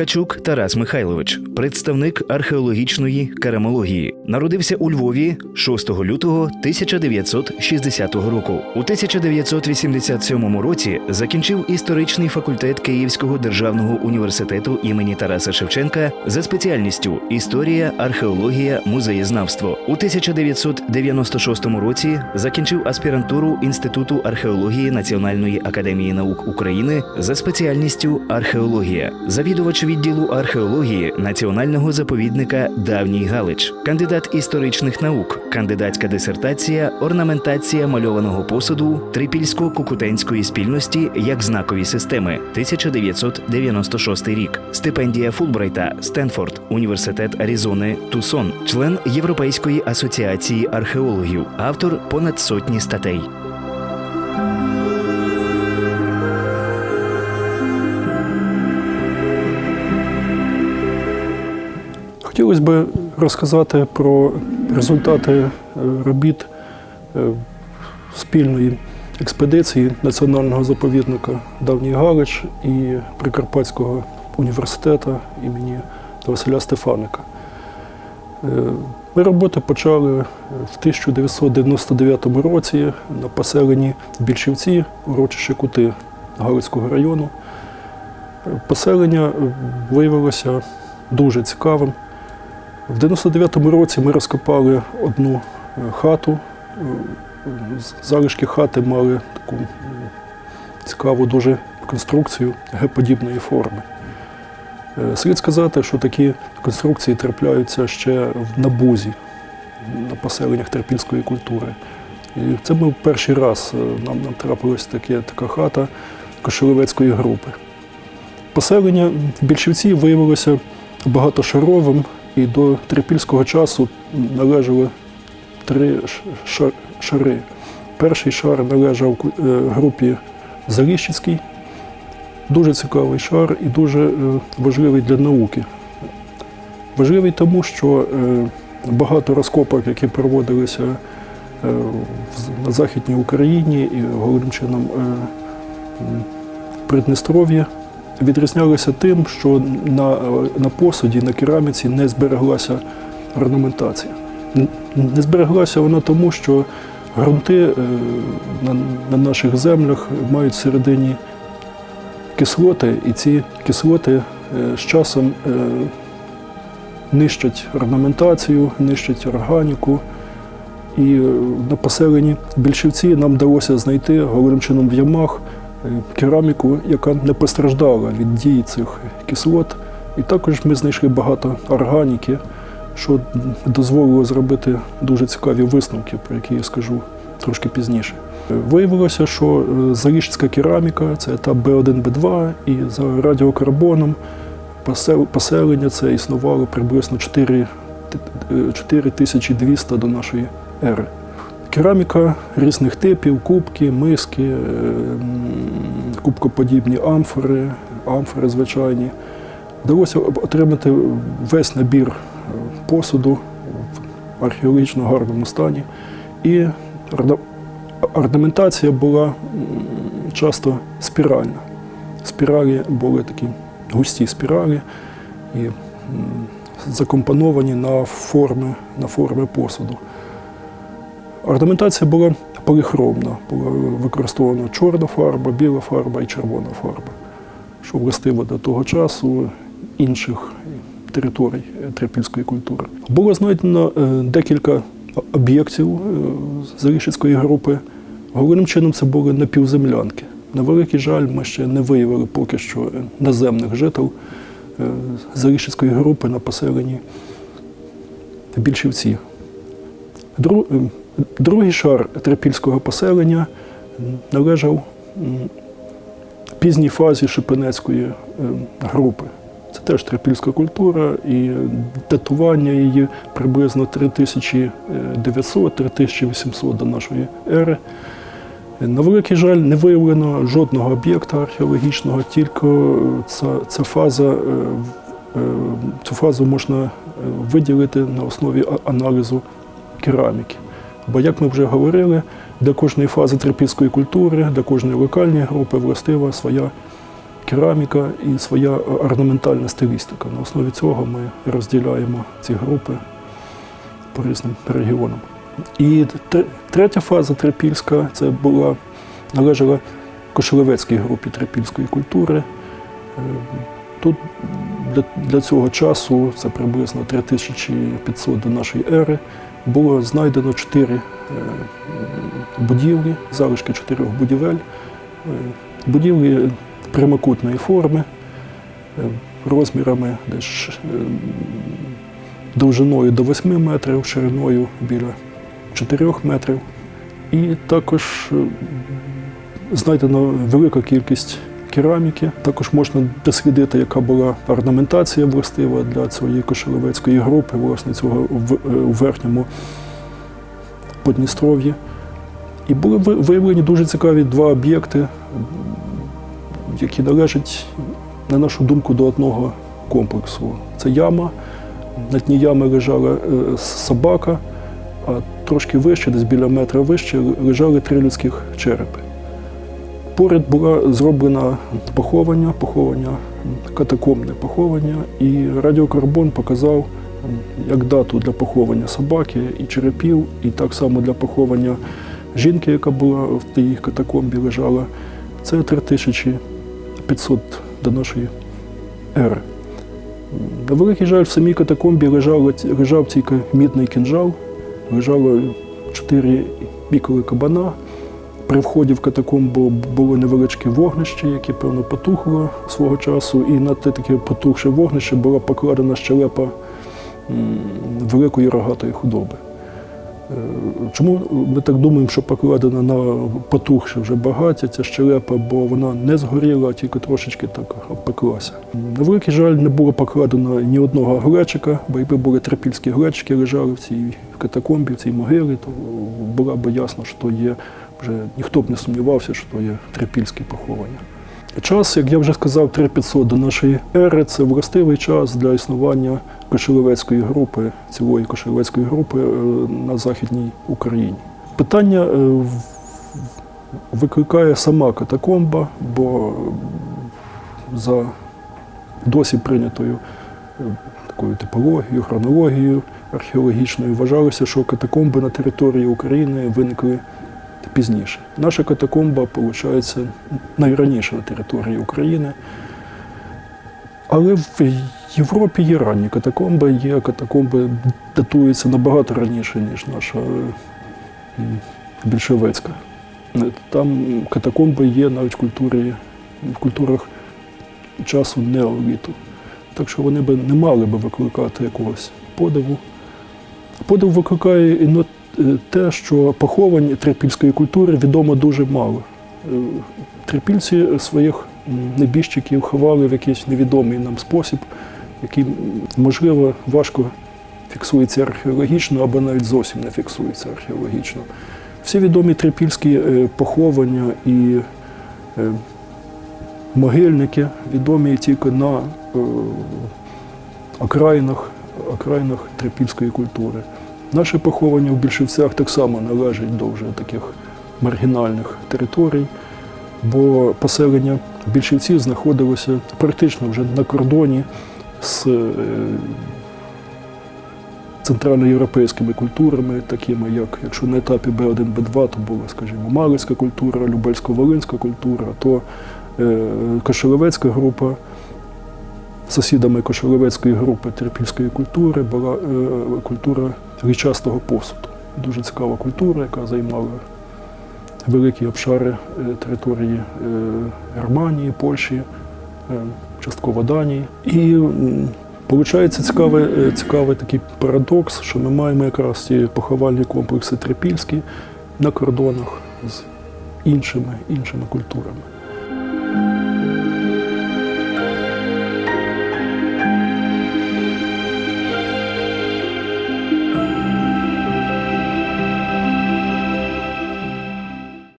Ткачук Тарас Михайлович, представник археологічної керамології, народився у Львові 6 лютого 1960 року. У 1987 році закінчив історичний факультет Київського державного університету імені Тараса Шевченка за спеціальністю історія, археологія, музеєзнавство. У 1996 році закінчив аспірантуру Інституту археології Національної академії наук України за спеціальністю археологія, завідувач відділу археології Національного заповідника Давній Галич, кандидат історичних наук, кандидатська дисертація, орнаментація мальованого посуду Трипільсько-Кукутенської спільності як знакові системи 1996 рік, стипендія Фулбрайта, Стенфорд, Університет Аризони, Тусон, член Європейської асоціації археологів, автор понад сотні статей. Хотілося б розказати про результати е, робіт е, спільної експедиції Національного заповідника Давній Галич і Прикарпатського університету імені Василя Стефаника. Е, Ми роботи почали в 1999 році на поселенні Більшівці, урочище Кути Галицького району. Поселення виявилося дуже цікавим. В 99-му році ми розкопали одну е, хату. Е, Залишки хати мали таку цікаву дуже конструкцію Г-подібної форми. Е, Слід сказати, що такі конструкції трапляються ще в- на бузі, на поселеннях терпільської культури. І це був перший раз нам, нам трапилась таке, така хата Кошелевецької групи. Поселення більшівці виявилося багатошаровим і до трипільського часу належали три шари. Перший шар належав е, групі Заліщицькій, дуже цікавий шар і дуже е, важливий для науки. Важливий тому, що е, багато розкопок, які проводилися на Західній Україні і головним чином Придністров'я, відрізнялися тим, що на, на посуді, на кераміці не збереглася орнаментація. Не збереглася вона тому, що ґрунти е, на, на наших землях мають всередині кислоти, і ці кислоти е, з часом е, нищать орнаментацію, нищать органіку. І на поселенні більшівці нам вдалося знайти головним чином в ямах кераміку, яка не постраждала від дії цих кислот. І також ми знайшли багато органіки, що дозволило зробити дуже цікаві висновки, про які я скажу трошки пізніше. Е, Виявилося, що е, заліщицька кераміка це етап Б1, Б2, і за радіокарбоном поселення це існувало приблизно 4, т- е, 4200 до нашої ери. Кераміка різних типів, кубки, миски, е, кубкоподібні амфори, амфори звичайні. Вдалося отримати весь набір е, посуду в археологічно гарному стані. І орнаментація була часто спіральна. Спіралі були такі густі спіралі і закомпоновані на форми, на форми посуду. Орнаментація була поліхромна, була використована чорна фарба, біла фарба і червона фарба, що властиво до того часу інших територій е, трипільської культури. Було знайдено е, декілька об'єктів е, Залішицької групи. Головним чином це були напівземлянки. На великий жаль, ми ще не виявили поки що наземних жителів Залішицької групи на поселенні Більшівці. Дру- Другий шар трипільського поселення належав пізній фазі Шипенецької е, групи. Це теж трипільська культура, і датування її приблизно 3900-3800 до нашої ери. На великий жаль, не виявлено жодного об'єкта археологічного, тільки ця, ця фаза, е, е, цю фазу можна виділити на основі аналізу кераміки. Бо, як ми вже говорили, для кожної фази трипільської культури, для кожної локальної групи властива своя кераміка і своя орнаментальна стилістика. На основі цього ми розділяємо ці групи по різним регіонам. І третя фаза трипільська це була належала Кошелевецькій групі трипільської культури. Е, Тут для, для цього часу, це приблизно 3500 до нашої ери, було знайдено чотири е, будівлі, залишки чотирьох будівель. Е, Будівлі прямокутної форми, е, розмірами десь довжиною до 8 метрів, шириною біля 4 метрів. І також знайдено велика кількість кераміки. Також можна дослідити, яка була орнаментація властива для цієї кошелевецької групи, власне, цього в, е, верхньому Подністров'ї. І були виявлені дуже цікаві два об'єкти, які належать, на нашу думку, до одного комплексу. Це яма. На дні ями лежала е, собака, а трошки вище, десь біля метра вище, лежали три людських черепи. Поряд було зроблено поховання, поховання, катакомне поховання, і радіокарбон показав як дату для поховання собаки і черепів, і так само для поховання жінки, яка була в тій катакомбі, лежала. Це 3500 до нашої ери. На великий жаль, в самій катакомбі лежав, лежав тільки мідний кінжал, лежало чотири бікали кабана. При вході в катакомбу було невеличке вогнище, яке, певно, потухло свого часу, і на те таке потухше вогнище була покладена щелепа великої рогатої худоби. Е, Чому ми так думаємо, що покладена на потухше вже багаття ця щелепа, бо вона не згоріла, а тільки трошечки так обпеклася. На великий жаль, не було покладено ні одного глечика, бо якби були трипільські глечики, лежали в цій катакомбі, в цій могилі, то було б ясно, що то є вже ніхто б не сумнівався, що то є трипільське поховання. Час, як я вже сказав, 3500 до нашої ери це властивий час для існування Кошелевецької групи, цілої Кошелевецької групи е, на Західній Україні. Питання е, викликає сама катакомба, бо е, за досі прийнятою такою типологією, хронологією археологічною вважалося, що катакомби на території України виникли пізніше. Наша катакомба, виходить, найраніше на території України. Але в Європі є ранні катакомби, є катакомби, датуються набагато раніше, ніж наша. Е, Там катакомби є навіть в культурі, в культурах часу неоліту. Так що вони би не мали би викликати якогось подиву. Подив викликає і но- е, те, що поховань трипільської культури відомо дуже мало. Е, Трипільці своїх небіжчиків ховали в якийсь невідомий нам спосіб, який, можливо, важко фіксується археологічно або навіть зовсім не фіксується археологічно. Всі відомі трипільські е, поховання і е, могильники відомі тільки на окраїнах, окраїнах трипільської культури. Наше поховання в Більшівцях так само належить до вже таких маргінальних територій, бо поселення більшівців знаходилося практично вже на кордоні з е, центральноєвропейськими культурами, такими як, якщо на етапі Б1, Б2, то була, скажімо, Малицька культура, Любельсько-Волинська культура, то е, Кошелевецька група. Сусідами Кошелевецької групи терпільської культури була е, культура річастого посуду. Дуже цікава культура, яка займала великі обшари е, території е, Германії, Польщі, частково Данії. І виходить цікавий, цікавий такий парадокс, що ми маємо якраз ці поховальні комплекси трипільські на кордонах з іншими, іншими культурами.